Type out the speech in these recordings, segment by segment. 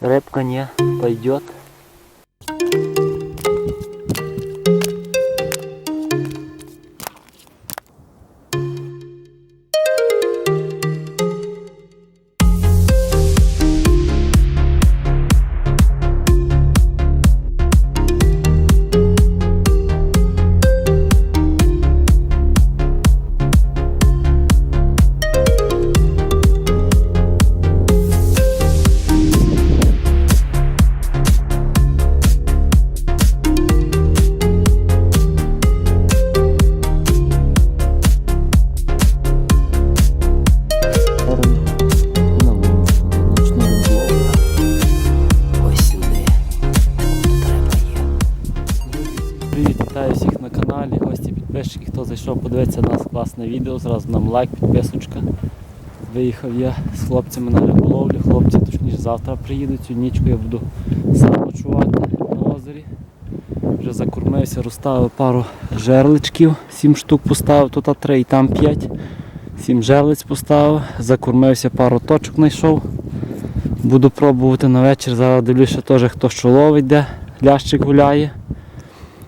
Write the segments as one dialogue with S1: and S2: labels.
S1: Рыбка не пойдет. Зайшов, подивитися нас класне відео, зразу нам лайк, підписочка. Виїхав я з хлопцями на риболовлю, хлопці точніше завтра приїдуть, цю нічку я буду сам ночувати на озері. Вже закормився, розставив пару жерличків, сім штук поставив, тут три і там п'ять. Сім жерлиць поставив, закормився, пару точок знайшов. Буду пробувати на вечір. Зараз дивлюся теж хто що ловить, де лящик гуляє.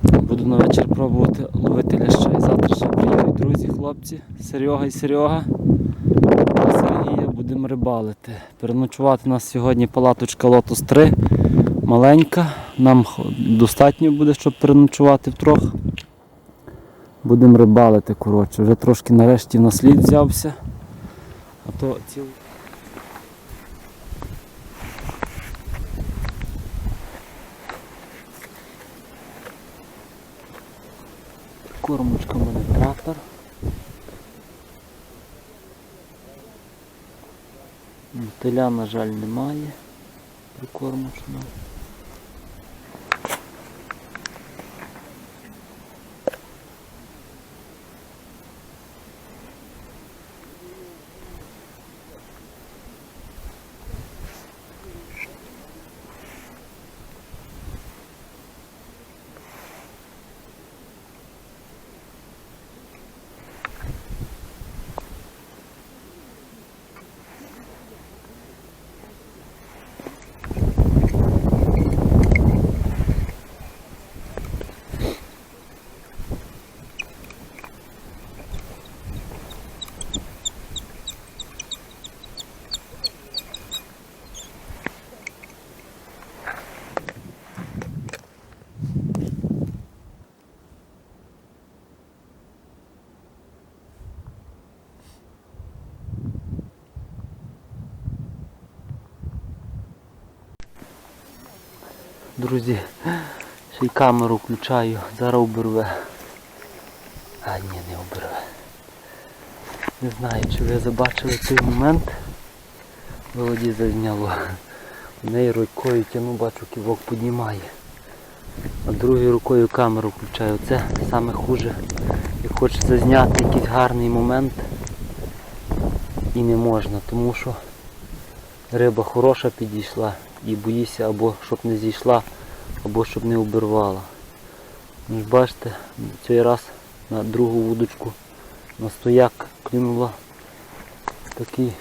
S1: Буду на вечір пробувати ловити ляща. І завтра ще приїдуть друзі, хлопці, Серега і Серега. Сергія будемо рибалити. Переночувати у нас сьогодні палаточка Lotus 3. Маленька. Нам достатньо буде, щоб переночувати втрох. Будемо рибалити, коротше. Вже трошки нарешті на слід взявся. А то ціл... Кормочка в мене трактор. Мотиля, на жаль, немає прикормочного. Друзі, ще й камеру включаю, зараз оберве. А ні, не оберве. Не знаю, чи ви забачили цей момент. Володі зазняло. Однією рукою тяну, бачу, ківок піднімає. А другою рукою камеру включаю. Це саме хуже. Як хочеться зняти якийсь гарний момент і не можна, тому що риба хороша підійшла і боїся або щоб не зійшла, або щоб не обірвала. Ну ж бачите, цей раз на другу вудочку на стояк клюнула такий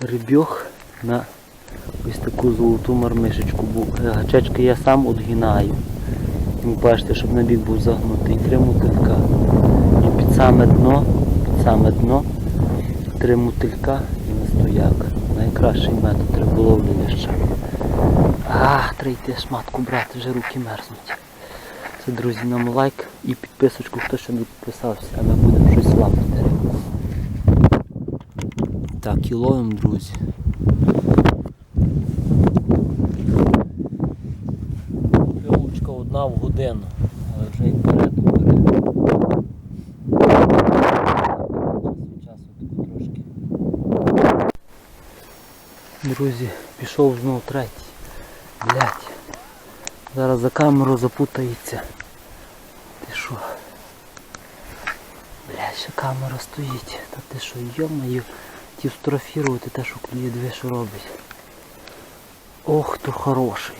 S1: рибьох на ось таку золоту мармишечку. Бу- е, Гачечки я сам одгинаю. Ви бачите, щоб набік був загнутий. Три мотилька. І під саме дно, під саме дно, три мотилька стояк. Найкращий метод риболовлі ляща. А, треба йти шматку брати, вже руки мерзнуть. Це, друзі, нам лайк і підписочку, хто ще не підписався, а ми будемо щось лапати. Так, і ловимо, друзі. Пилочка одна в годину, але вже і вперед бере. Часу таку трошки. Друзі, пішов знову третій. Блять. Зараз за камеру запутається. Ти що? Блять, ще камера стоїть. Та ти що, йомаю, ті фотографірувати те, що клює дві що робить. Ох, то хороший.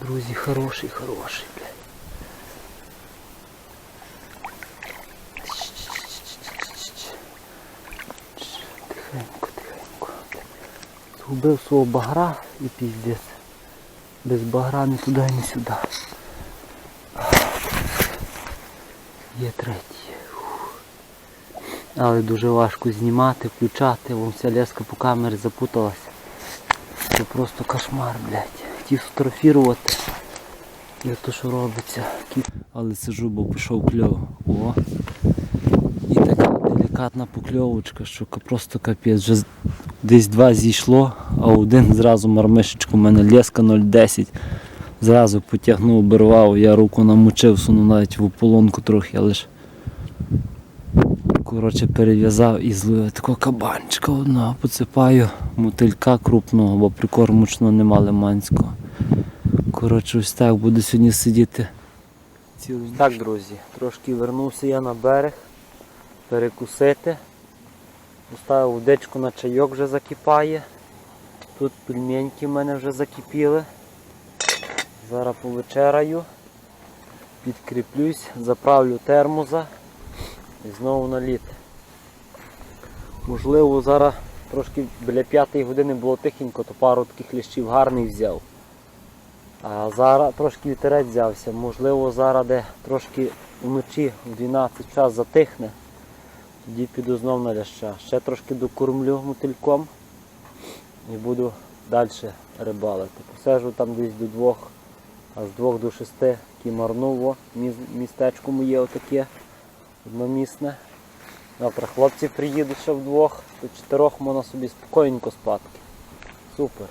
S1: Друзі, хороший, хороший, блядь. Тихенько. Свого багра і піздець. Без багра ні туди, ні сюди. Є третій. Але дуже важко знімати, включати. Вон вся леска по камері запуталася. Це просто кошмар, блядь. Хотів сфотографірувати. І то що робиться. Але сижу, бо пішов кльов. О. І така делікатна покльовочка, що просто капець. Вже десь два зійшло, а один зразу мармишечку, у мене леска 0,10. Зразу потягнув, обірвав, я руку намочив, сунув навіть в ополонку трохи, але ж коротше перев'язав і зловив такого кабанчика одного, поцепаю мотилька крупного, бо прикормочного нема лиманського. Коротше, ось так буду сьогодні сидіти. цілий Так, друзі, трошки вернувся я на берег перекусити. Поставив водичку на чайок вже закипає. Тут пельменьки в мене вже закипіли. Зараз повечераю, підкріплюсь, заправлю термоза і знову на лід. Можливо, зараз трошки біля п'ятої години було тихенько, то пару таких ліщів гарний взяв. А зараз трошки вітерець взявся. Можливо, зараз де трошки вночі в 12 час затихне. Тоді піду знов на ляща. Ще трошки докормлю мотильком і буду далі рибалити. Посежу там десь до двох, а з двох до шести кімарнуло. Містечко моє отаке одномісне. Завтра хлопці приїдуть ще вдвох, до чотирьох можна собі спокійненько спати. Супер.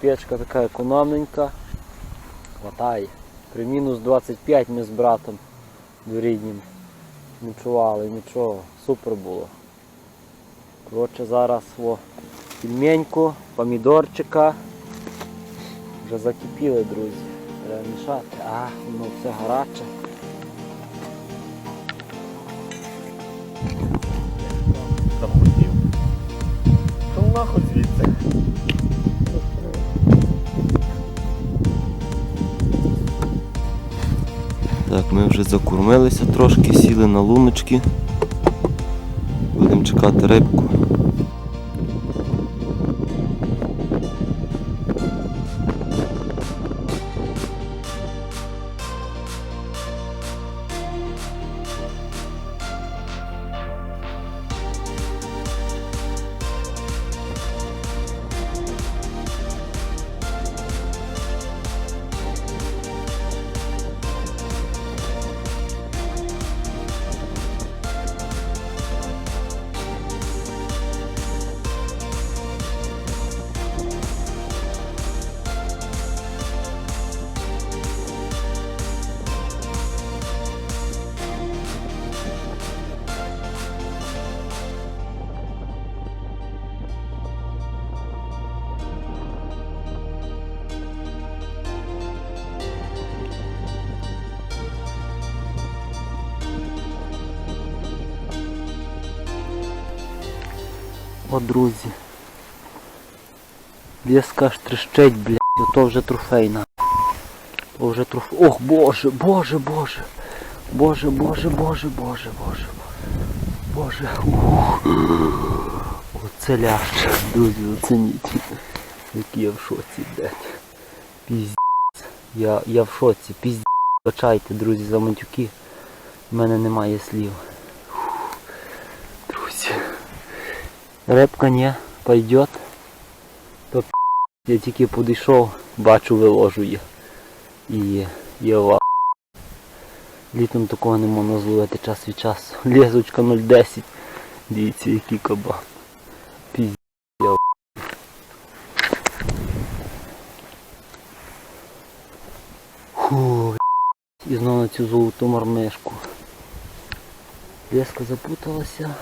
S1: Печка така економненька. Хватає. При мінус 25 ми з братом дворіднім ночували, нічого, супер було. Коротше, зараз о, пельменьку, помідорчика. Вже закипіли, друзі. Треба мішати. А, воно все гаряче.
S2: захотів. То нахуй звідси.
S3: Ми вже закормилися трошки, сіли на луночки. Будемо чекати рибку.
S1: О, друзі. Леска аж трещить, блядь, ото вже трофейна. То вже трофей. Ох, боже, боже, боже. Боже, боже, боже, боже, боже. Боже. Ух. Оце лящ, друзі, оцініть. Який я в шоці, блядь. Піздець. Я, я в шоці, піздець. Бачайте, друзі, за матюки. У мене немає слів. Фух. Друзі. Репка не пойдет. То я тільки підійшов, бачу виложує. І є ва. Літом такого не можна зловити час від часу. Лезочка 0,10. Дивіться, який кабан. Пізд я. І знову на цю золоту мармишку. Леска запуталася.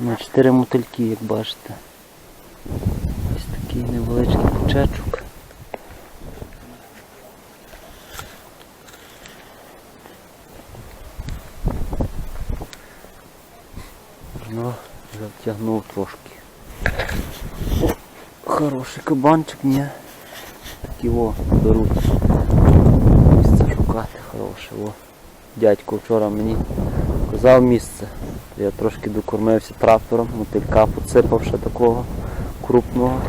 S1: На чотири мотильки, як бачите. Ось такий невеличкий пучечок. Ну, вже втягнув трошки. Хороший кабанчик, ні. Такі о, беруть. Місце шукати хороше. О. Дядько вчора мені казав місце. Я трошки докормився трактором, мотилька поципав ще такого крупного.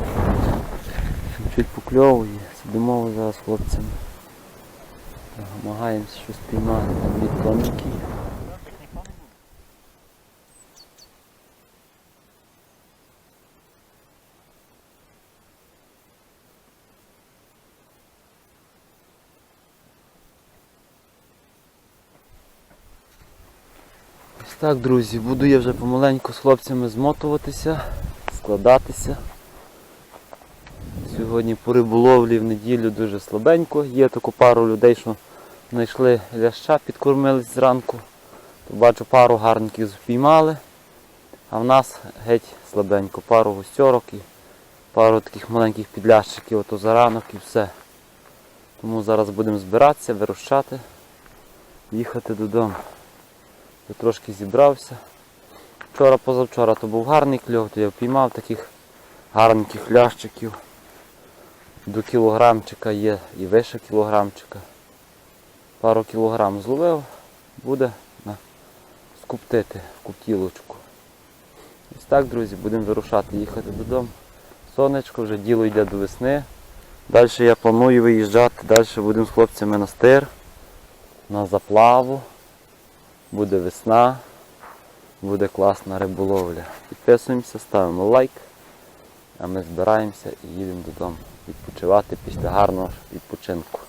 S1: Чуть покльовує, сидимо зараз хлопцями. Намагаємося щось піймати, там від. Так, друзі, буду я вже помаленьку з хлопцями змотуватися, складатися. Сьогодні по риболовлі в неділю дуже слабенько. Є таку пару людей, що знайшли ляща, підкормились зранку. Бачу, пару гарників спіймали. А в нас геть слабенько. Пару густьорок і пару таких маленьких підлящиків, ото за ранок і все. Тому зараз будемо збиратися, вирушати, їхати додому. Я трошки зібрався. Вчора, позавчора то був гарний кльов, то я впіймав таких гарненьких лящиків. До кілограмчика є і вище кілограмчика. Пару кілограм зловив, буде на скуптити в куптілочку. Ось так, друзі, будемо вирушати, їхати додому. Сонечко, вже діло йде до весни. Далі я планую виїжджати, далі будемо з хлопцями на стир, на заплаву. Буде весна, буде класна риболовля. Підписуємося, ставимо лайк, а ми збираємося і їдемо додому відпочивати після гарного відпочинку.